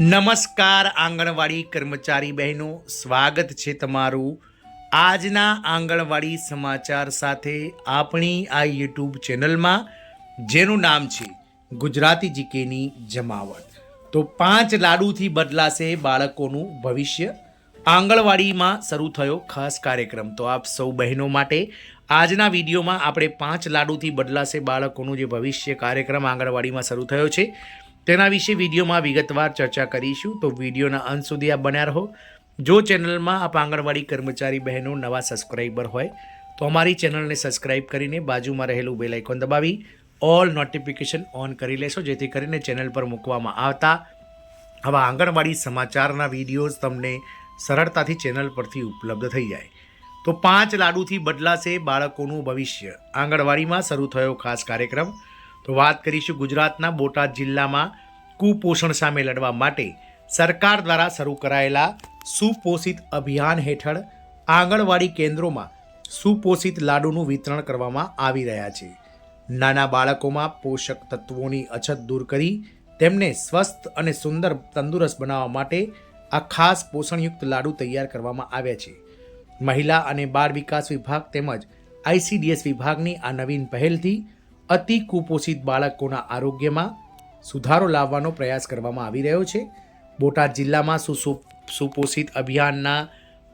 નમસ્કાર, આંગણવાડી કર્મચારી બહેનો. સ્વાગત છે તમારું આજના આંગણવાડી સમાચાર સાથે આપણી આ યુટ્યુબ ચેનલમાં, જેનું નામ છે ગુજરાતી જીકેની જમાવટ. તો પાંચ લાડુથી બદલાશે બાળકોનું ભવિષ્ય. આંગણવાડીમાં શરૂ થયો ખાસ કાર્યક્રમ. તો આપ સૌ બહેનો માટે આજના વિડીયોમાં આપણે પાંચ લાડુથી બદલાશે બાળકોનું જે ભવિષ્ય કાર્યક્રમ આંગણવાડીમાં શરૂ થયો છે. તેના વિશે વિડીયોમાં વિગતવાર ચર્ચા કરીશું. તો વિડીયોના અંત સુધી આપ બન્યા રહો. જો ચેનલમાં આપ આંગણવાડી કર્મચારી બહેનો નવા સબસ્ક્રાઈબર હોય, તો અમારી ચેનલને સબસ્ક્રાઈબ કરીને બાજુમાં રહેલું બેલ આઇકોન દબાવી ઓલ નોટિફિકેશન ઓન કરી લેશો, જેથી કરીને ચેનલ પર મૂકવામાં આવતા આવા આંગણવાડી સમાચારના વિડીયોઝ તમને સરળતાથી ચેનલ પરથી ઉપલબ્ધ થઈ જાય. તો પાંચ લાડુથી બદલાશે બાળકોનું ભવિષ્ય. આંગણવાડીમાં શરૂ થયો ખાસ કાર્યક્રમ. તો વાત કરીશું ગુજરાતના બોટાદ જિલ્લામાં કુપોષણ સામે લડવા માટે સરકાર દ્વારા શરૂ કરાયેલા સુપોષિત અભિયાન હેઠળ આંગણવાડી કેન્દ્રોમાં સુપોષિત લાડુનું વિતરણ કરવામાં આવી રહ્યા છે. નાના બાળકોમાં પોષક તત્વોની અછત દૂર કરી તેમને સ્વસ્થ અને સુંદર તંદુરસ્ત બનાવવા માટે આ ખાસ પોષણયુક્ત લાડુ તૈયાર કરવામાં આવ્યા છે. મહિલા અને બાળ વિકાસ વિભાગ તેમજ આઈસીડીએસ વિભાગની આ નવીન પહેલથી અતિ કુપોષિત બાળકોના આરોગ્યમાં સુધારો લાવવાનો પ્રયાસ કરવામાં આવી રહ્યો છે. બોટાદ જિલ્લામાં સુસુ સુપોષિત અભિયાનના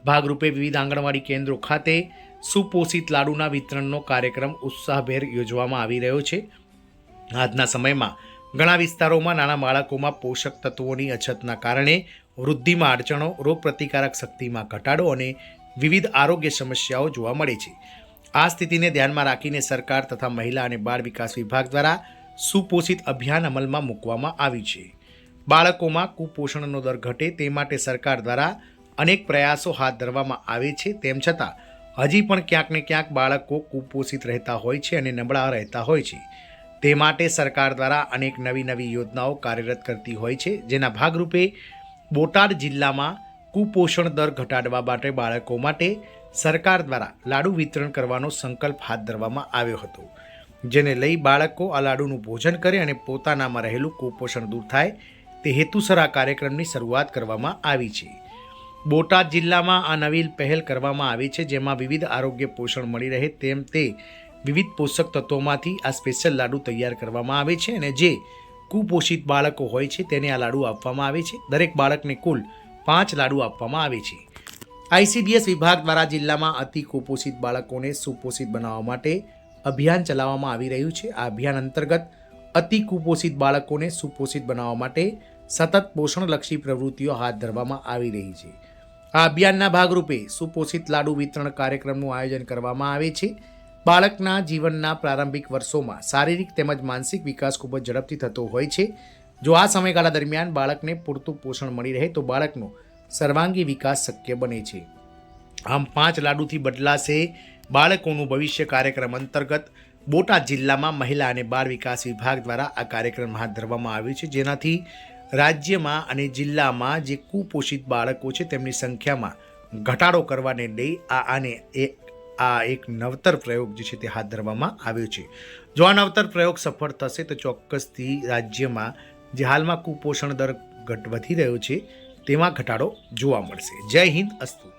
ભાગરૂપે વિવિધ આંગણવાડી કેન્દ્રો ખાતે સુપોષિત લાડુના વિતરણનો કાર્યક્રમ ઉત્સાહભેર યોજવામાં આવી રહ્યો છે. આજના સમયમાં ઘણા વિસ્તારોમાં નાના બાળકોમાં પોષક તત્વોની અછતના કારણે વૃદ્ધિમાં અડચણો, રોગપ્રતિકારક શક્તિમાં ઘટાડો અને વિવિધ આરોગ્ય સમસ્યાઓ જોવા મળે છે. આ સ્થિતિને ધ્યાનમાં રાખીને સરકાર તથા મહિલા અને બાળ વિકાસ વિભાગ દ્વારા સુપોષિત અભિયાન અમલમાં મૂકવામાં આવ્યું છે. બાળકોમાં કુપોષણનો દર ઘટે તે માટે સરકાર દ્વારા અનેક પ્રયાસો હાથ ધરવામાં આવે છે. તેમ છતાં, હજી પણ ક્યાંક ને ક્યાંક બાળકો કુપોષિત રહેતા હોય છે અને નબળા રહેતા હોય છે. તે માટે સરકાર દ્વારા અનેક નવી નવી યોજનાઓ કાર્યરત કરતી હોય છે, જેના ભાગરૂપે બોટાદ જિલ્લામાં કુપોષણ દર ઘટાડવા માટે બાળકો માટે સરકાર દ્વારા લાડુ વિતરણ કરવાનો સંકલ્પ હાથ ધરવામાં આવ્યો હતો, જેને લઈ બાળકો આ લાડુનું ભોજન કરે અને પોતાનામાં રહેલું કુપોષણ દૂર થાય તે હેતુસર આ કાર્યક્રમની શરૂઆત કરવામાં આવી છે. બોટાદ જિલ્લામાં આ નવી પહેલ કરવામાં આવી છે, જેમાં વિવિધ આરોગ્ય પોષણ મળી રહે તેમ તે વિવિધ પોષક તત્વોમાંથી આ સ્પેશિયલ લાડુ તૈયાર કરવામાં આવે છે અને જે કુપોષિત બાળકો હોય છે તેને આ લાડુ આપવામાં આવે છે. દરેક બાળકને કુલ પાંચ લાડુ આપવામાં આવે છે. આઈસીડીએસ વિભાગ દ્વારા જિલ્લામાં અતિ કુપોષિત બાળકોને સુપોષિત બનાવવા માટે અભિયાન ચલાવવામાં આવી રહ્યું છે. આ અભિયાન અંતર્ગત અતિ કુપોષિત બાળકોને સુપોષિત બનાવવા માટે સતત પોષણલક્ષી પ્રવૃત્તિઓ હાથ ધરવામાં આવી રહી છે. આ અભિયાનના ભાગરૂપે સુપોષિત લાડુ વિતરણ કાર્યક્રમનું આયોજન કરવામાં આવે છે. બાળકના જીવનના પ્રારંભિક વર્ષોમાં શારીરિક તેમજ માનસિક વિકાસ ખૂબ જ ઝડપથી થતો હોય છે. જો આ સમયગાળા દરમિયાન બાળકને પૂરતું પોષણ મળી રહે તો બાળકનો સર્વાંગી વિકાસ શક્ય બને છે. આમ પાંચ લાડુથી બદલાશે બાળકોનું ભવિષ્ય કાર્યક્રમ અંતર્ગત બોટાદ જિલ્લામાં મહિલા અને બાળ વિકાસ વિભાગ દ્વારા આ કાર્યક્રમ હાથ ધરવામાં આવ્યો છે. જેનાથી રાજ્યમાં અને જિલ્લામાં જે કુપોષિત બાળકો છે તેમની સંખ્યામાં ઘટાડો કરવાને લઈ આ આને એ આ એક નવતર પ્રયોગ જે છે તે હાથ ધરવામાં આવ્યો છે. જો આ નવતર પ્રયોગ સફળ થશે તો ચોક્કસથી રાજ્યમાં જે હાલમાં કુપોષણ દર ઘટ વધી રહ્યો છે, તેમાં ઘટાડો જોવા મળશે. જય હિન્દ, અસ્તુ.